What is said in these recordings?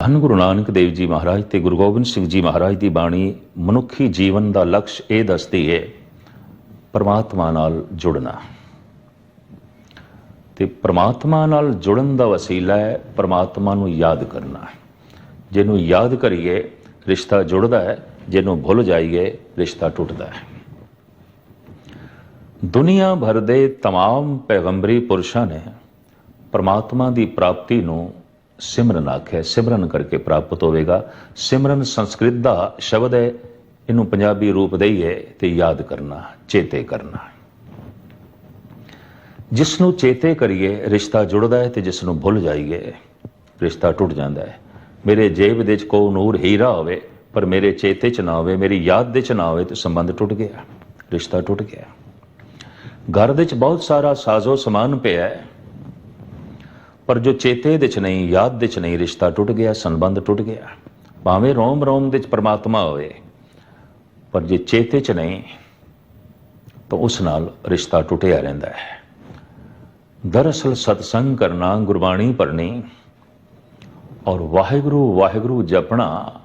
ਧੰਨ ਗੁਰੂ ਨਾਨਕ ਦੇਵ ਜੀ ਮਹਾਰਾਜ ਤੇ ਗੁਰੂ ਗੋਬਿੰਦ ਸਿੰਘ ਜੀ ਮਹਾਰਾਜ ਦੀ ਬਾਣੀ ਮਨੁੱਖੀ ਜੀਵਨ ਦਾ ਲਕਸ਼ ਇਹ ਦੱਸਦੀ ਹੈ ਪਰਮਾਤਮਾ ਨਾਲ ਜੁੜਨਾ ਤੇ ਪਰਮਾਤਮਾ ਨਾਲ ਜੁੜਨ ਦਾ ਵਸੀਲਾ ਹੈ ਪਰਮਾਤਮਾ ਨੂੰ ਯਾਦ ਕਰਨਾ ਜਿਹਨੂੰ ਯਾਦ ਕਰੀਏ ਰਿਸ਼ਤਾ ਜੁੜਦਾ ਹੈ ਜਿਹਨੂੰ ਭੁੱਲ ਜਾਈਏ ਰਿਸ਼ਤਾ ਟੁੱਟਦਾ ਹੈ ਦੁਨੀਆ ਭਰ ਦੇ तमाम ਪੈਗੰਬਰੀ ਪੁਰਸ਼ਾਂ ਨੇ ਪਰਮਾਤਮਾ ਦੀ ਪ੍ਰਾਪਤੀ ਨੂੰ ਸਿਮਰਨ ਆਖਿਆ ਸਿਮਰਨ ਕਰਕੇ ਪ੍ਰਾਪਤ ਹੋਵੇਗਾ। ਸਿਮਰਨ ਸੰਸਕ੍ਰਿਤ ਦਾ ਸ਼ਬਦ ਹੈ, ਇਹਨੂੰ ਪੰਜਾਬੀ ਰੂਪ ਦਈਏ ਤੇ ਯਾਦ ਕਰਨਾ, ਚੇਤੇ ਕਰਨਾ। ਜਿਸ ਨੂੰ ਚੇਤੇ ਕਰੀਏ, ਰਿਸ਼ਤਾ ਜੁੜਦਾ ਹੈ ਤੇ ਜਿਸ ਨੂੰ ਭੁੱਲ ਜਾਈਏ, ਰਿਸ਼ਤਾ ਟੁੱਟ ਜਾਂਦਾ ਹੈ। ਮੇਰੇ ਜੇਬ ਦੇ ਵਿੱਚ ਕੋ ਨੂਰ ਹੀਰਾ ਹੋਵੇ, ਪਰ ਮੇਰੇ ਚੇਤੇ ਚ ਨਾ ਹੋਵੇ, ਮੇਰੀ ਯਾਦ ਦੇ ਚ ਨਾ ਹੋਵੇ ਤੇ ਸੰਬੰਧ ਟੁੱਟ ਗਿਆ, ਰਿਸ਼ਤਾ ਟੁੱਟ ਗਿਆ। ਘਰ ਦੇ ਵਿੱਚ ਬਹੁਤ ਸਾਰਾ ਸਾਜ਼ੋ ਸਮਾਨ ਪਿਆ ਹੈ। ਪਰ ਜੋ ਚੇਤੇ ਦੇ ਚ ਨਹੀਂ, ਯਾਦ ਦੇ ਚ ਨਹੀਂ, ਰਿਸ਼ਤਾ ਟੁੱਟ ਗਿਆ, ਸੰਬੰਧ ਟੁੱਟ ਗਿਆ। ਭਾਵੇਂ ਰੋਮ ਰੋਮ ਦੇ ਚ ਪਰਮਾਤਮਾ ਹੋਵੇ, ਪਰ ਜੇ ਚੇਤੇ ਚ ਨਹੀਂ, ਤਾਂ ਉਸ ਨਾਲ ਰਿਸ਼ਤਾ ਟੁੱਟਿਆ ਰਹਿੰਦਾ ਹੈ। ਦਰਅਸਲ ਸਤਸੰਗ ਕਰਨਾ ਗੁਰਬਾਣੀ ਪੜ੍ਹਨੀ ਔਰ ਵਾਹਿਗੁਰੂ ਵਾਹਿਗੁਰੂ ਜਪਣਾ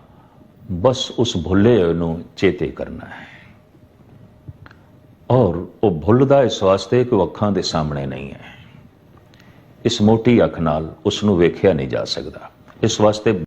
ਬਸ ਉਸ ਭੁੱਲੇ ਨੂੰ ਚੇਤੇ ਕਰਨਾ ਹੈ। ਔਰ ਉਹ ਭੁੱਲਦਾ ਇਸ ਵਾਸਤੇ ਕਿ ਉਹ ਅੱਖਾਂ ਦੇ ਸਾਹਮਣੇ ਨਹੀਂ ਹੈ। ਇਸ ਮੋਟੀ ਅੱਖ ਨਾਲ ਉਸ ਨੂੰ ਵੇਖਿਆ ਨਹੀਂ ਜਾ ਸਕਦਾ। ਇਸ ਵਾਸਤੇ